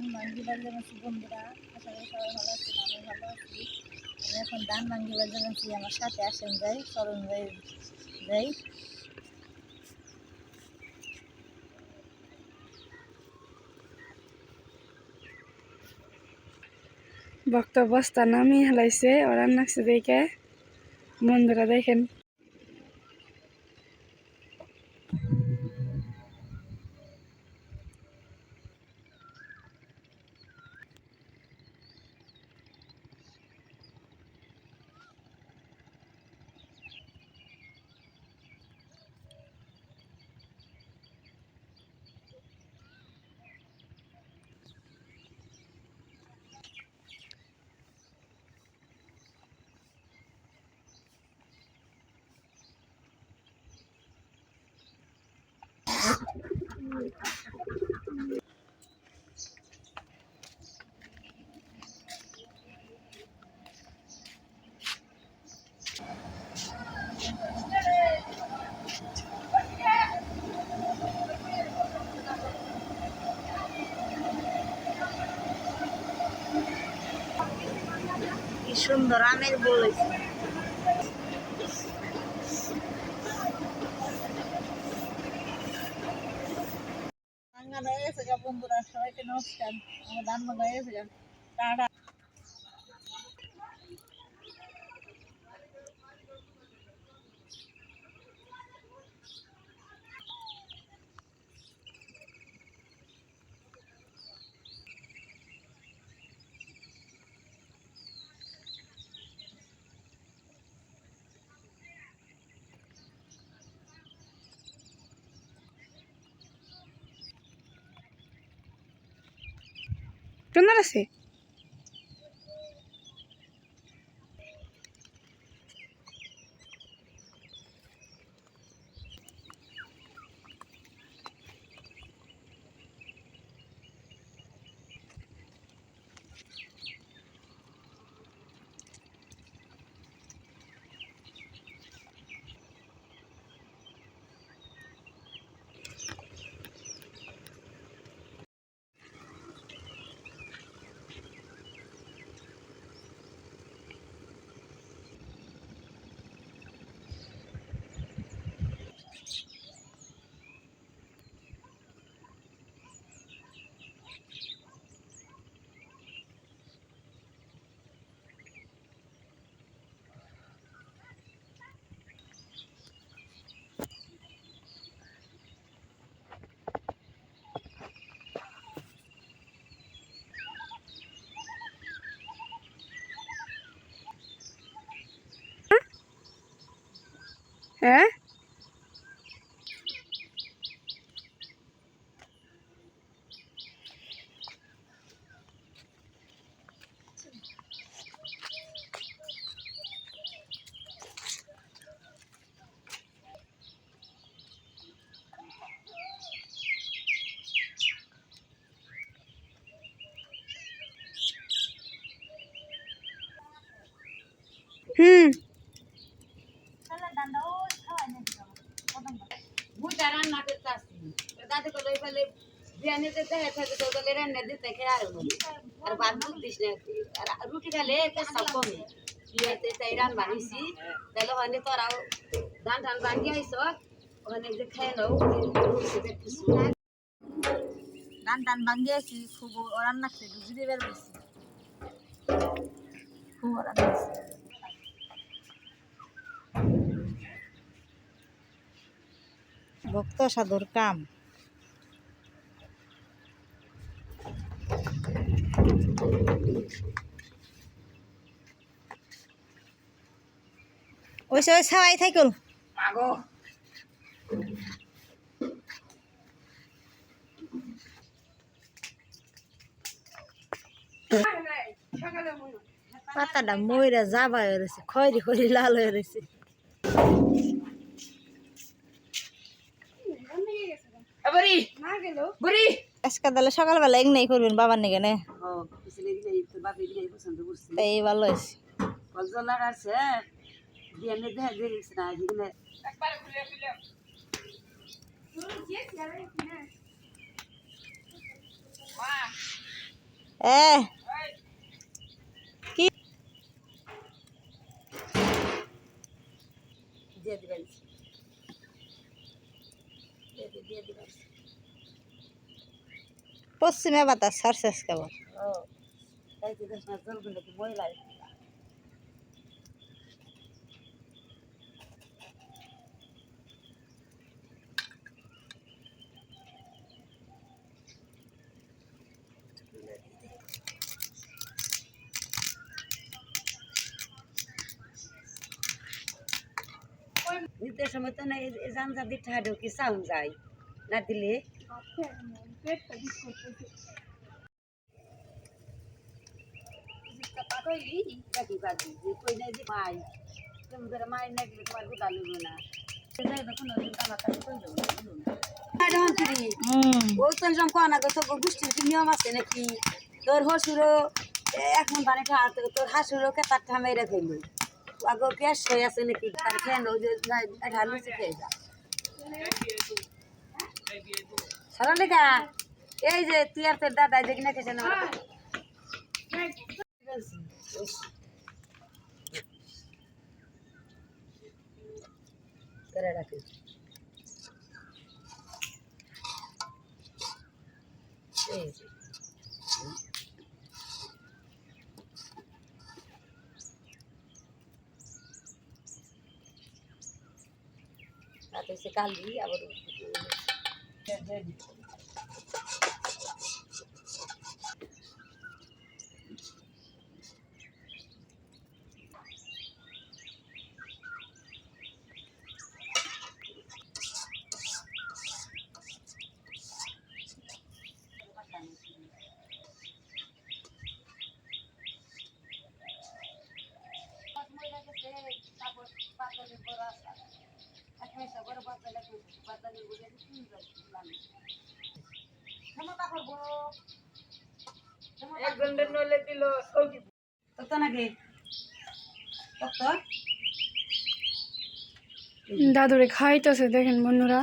ধান ভাঙ্গিবার জন্য বন্ধুরা আশা করি সবাই ভালো আছেন আমি ভালো আছি। আমি এখন ধান ভাঙ্গিবার জন্য আমার সাথে আসেন যাই চরণ যাই যাই। ভক্ত বস্তা নামিয়ে হেলাইছে, ওরা নাকছে দেখে। বন্ধুরা দেখেন। সুন্দর আমের বলেছে হয়ে গেছে বন্ধুরা সবাইকে নমস্কার। আমার ধান এসে হয়ে গেছে গা টাটা কেমন আছে হ্যাঁ হুম ভুটা রান্না করতে আসছি দাদি কলে ফেলে বিয়ানে যেতে থাকে তো বলে রান্না দিতে খেয়ে আর বলি আর ভাত বুঝতিস না। আর রুটি খেলে পেশা কমে। বিয়েতে তাই রান বানিয়েছি তাহলে ওখানে তোরাও ধান টান বানিয়ে আইস ওখানে যে খেয়ে নাও ধান টান ভাঙ্গিয়েছি খুব ওরান লাগছে বুঝতে বের বেশি খুব ওরান ভক্ত সাধুর কাম। ওই সবাই সবাই থাকুন পাতাটা ময়রা যাবা হয়ে রয়েছে খয়রি খয়রি লাল হয়ে রয়েছে। বুড়ি। বুড়ি। আজকে তাহলে সকালবেলা এক নাই করবেন বাবার নিকে নে? এই ভালো হয়েছে। কলজ লাগাচ্ছে? বিয়ানে দেখা দেখছি না যেগুলো এ দিয়ে দিবেন দিয়ে দি- দিয়ে দিবেন পশ্চিমে বাতাস সরষেস কেবল নিতে সময় তো না জান জাদি ঠাডো কি সাউন্ড যায়? না দিলে? নিয়ম আছে নাকি তোর হসুরও এখন বানে তোর হাসুরও কে তার ঠামাই রেখে লই আগে পেঁয়াজ হয়ে আছে নাকি তার খেয়ে লুচি খেয়ে যা সারা লেখা এই যে তুই আর তোর দাদা দেখি না খেয়েছে না? করে রাখি। এই যে। তাতে সে কালি আবার কত নাকি দাদুরে খাইতেছে দেখেন বন্ধুরা।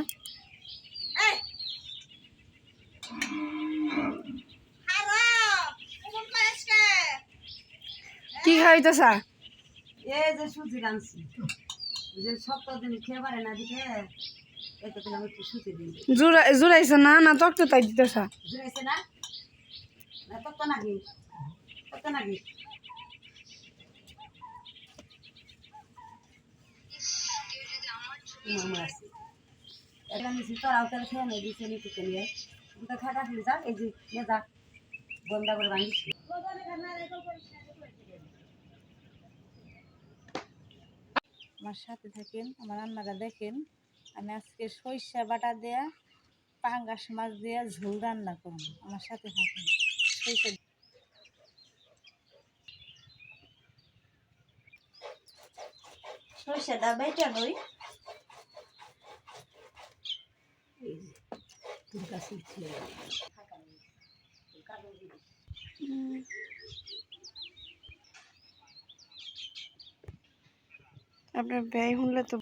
কি খাইতেছা? এই যে সুজি রাঁধছি। যে সপ্তাহ দিন খেয়ে পারে না দিকে জুড়াইছে না না তক্ত তাই দিতেছা? জুড়াইছে না? না কত নাকি কত নাকি মামা আছে এটা নিছি তোরাও তাহলে খেয়ে নেই দিচ্ছে নিতে নিয়ে। দুটো খাটা খেলে যাক এই যে নিয়ে যা। গন্দা করে বানিয়েছি। আমার সাথে থাকেন আমার রান্নাটা দেখেন আমি আজকে সরিষা বাটা দেয়া পাঙ্গাস মাছ দেয়া ঝোল রান্না করব। আমার সাথে থাকেন। সরিষা সরিষাটা বেটা নই আপনার ব্যয় হলে তো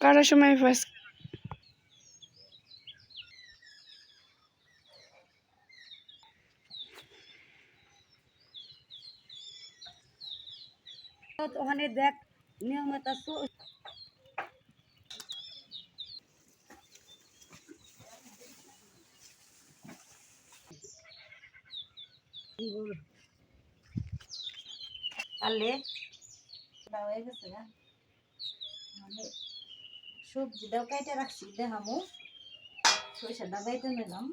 কারোর সময় ফার্স্ট ওখানে দেখ নিয়মিত দাও হয়ে গেছে মানে সবজিটাও কেটে রাখছি, দেখামো। সরিষাটা বেটে নিলাম।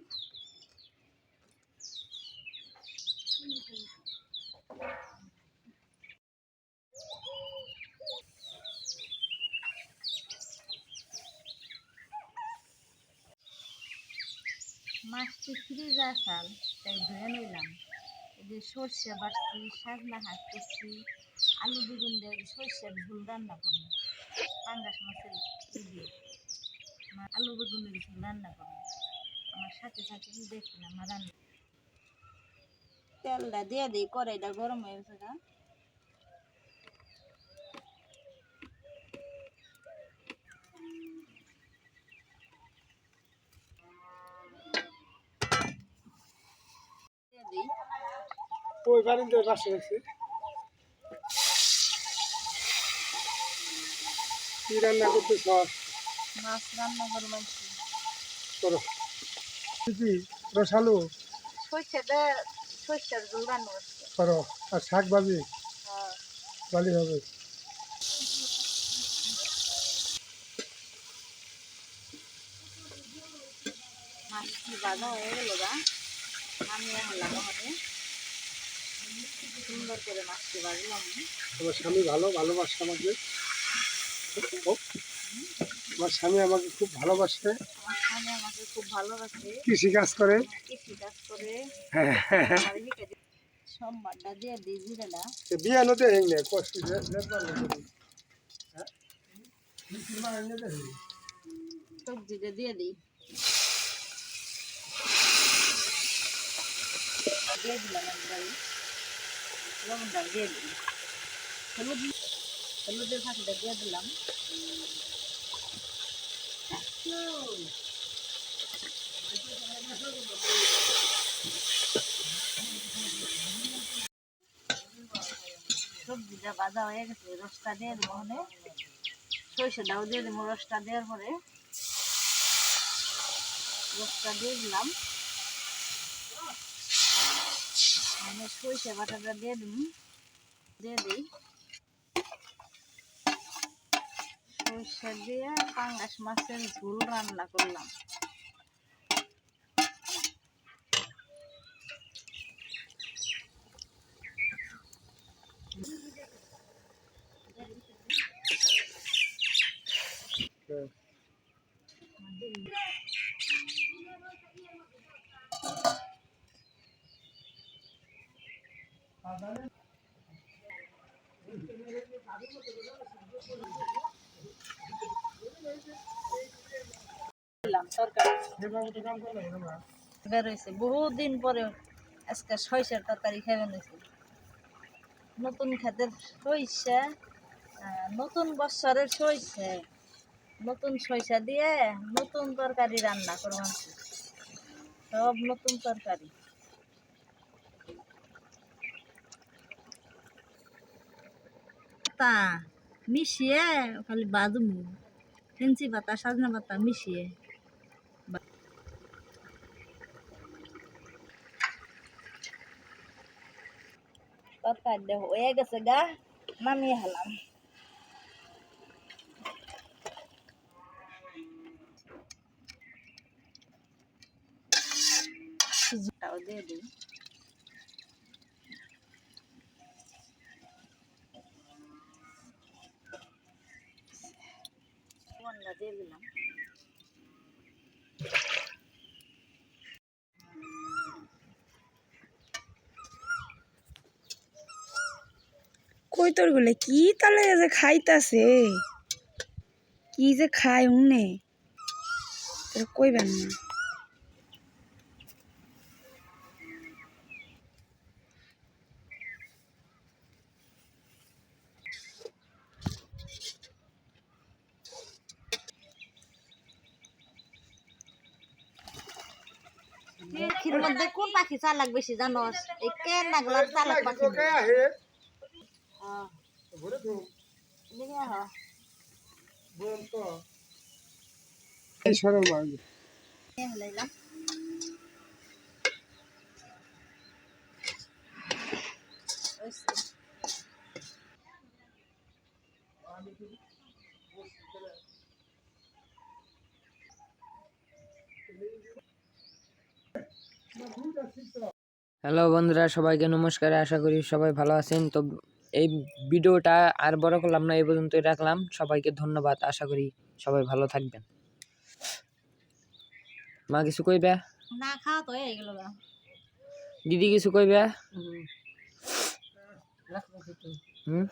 মাছটি ফ্রিজ আসাল তাই ধুয়ে নিলাম। যে সর্ষে বাটছি সাজনা হাত করছি আলু বেগুন দিয়ে সর্ষের ঝোল রান্না করব। পাঙ্গাস মাছের দিয়ে। আলু বেগুনের ঝোল রান্না করব। আমার সাথে সাথে দেখুন আমার রান্না। তেলটা দিয়ে দিই, কড়াইটা গরম হয়ে গেছে ওই বারিন্দে বাসা রেখেছি কি রান্না করতেছ? মাছ রান্না করে মানছি করো কি রসালু? সরষেটা সরষের ঝোল রান্না করো। আর শাক ভাজি? হ্যাঁ। ভালি হবে। মাছটি ভাজা হয়ে গেল গা? আমি ওখানে সুন্দর করে মাছটি ভাজলাম আমার স্বামী ভালো? ভালোবাসে আমাকে? আমার স্বামী আমাকে খুব ভালোবাসে? আমার স্বামী আমাকে খুব ভালোবাসে কৃষি কাজ করে কৃষি কাজ করে। হ্যাঁ? আমার হিকে দিয়ে- দিই জিরেটা বিয়া নদী হেং দিয়ে দিই। দিলাম লবণটা দিয়ে সবজিটা বাজা হয়ে গেছে রসটা দিয়ে দেবো মানে সরিষাটাও দিয়ে দেবো রসটা দেওয়ার পরে রসটা দিয়ে দিলাম। আমি সরিষা বাটাটা দিয়ে দিই দিয়ে দিই। সরিষা দিয়ে পাঙ্গাস মাছের ঝোল রান্না করলাম। তরকারি বের হয়েছে বহুত পরে আজকে সরিষার তরকারি খাবেন হয়েছে নতুন খাদের সরিষা নতুন বছরের সরিষা নতুন সরিষা দিয়ে নতুন তরকারি রান্না করব সব নতুন তরকারি পাতা মিশিয়ে খালি বাদুমু ফেন্সি পাতা, সাজনা পাতা মিশিয়ে। তরকারি হয়ে গেছে গা, নামিয়ে হেলাম সুজিটাও দিয়ে দিই লবণটা দিয়ে দিলাম কই তোর গুলে কি তালে যে খাইতাছে? কি যে খায় উনে? তোর কইবেন না। মধ্যে কোন পাখি চালাক বেশি জানো এই কেন চালাক পাখি? হ্যাঁ। হ্যালো বন্ধুরা সবাইকে নমস্কার আশা করি সবাই ভালো আছেন তো এই ভিডিওটা আর বড় করলাম না এই পর্যন্তই রাখলাম। সবাইকে ধন্যবাদ আশা করি সবাই ভালো থাকবেন। মা কিছু কইবে? না খাওয়া তো হয়ে গেল দিদি কিছু কইবে? হুম?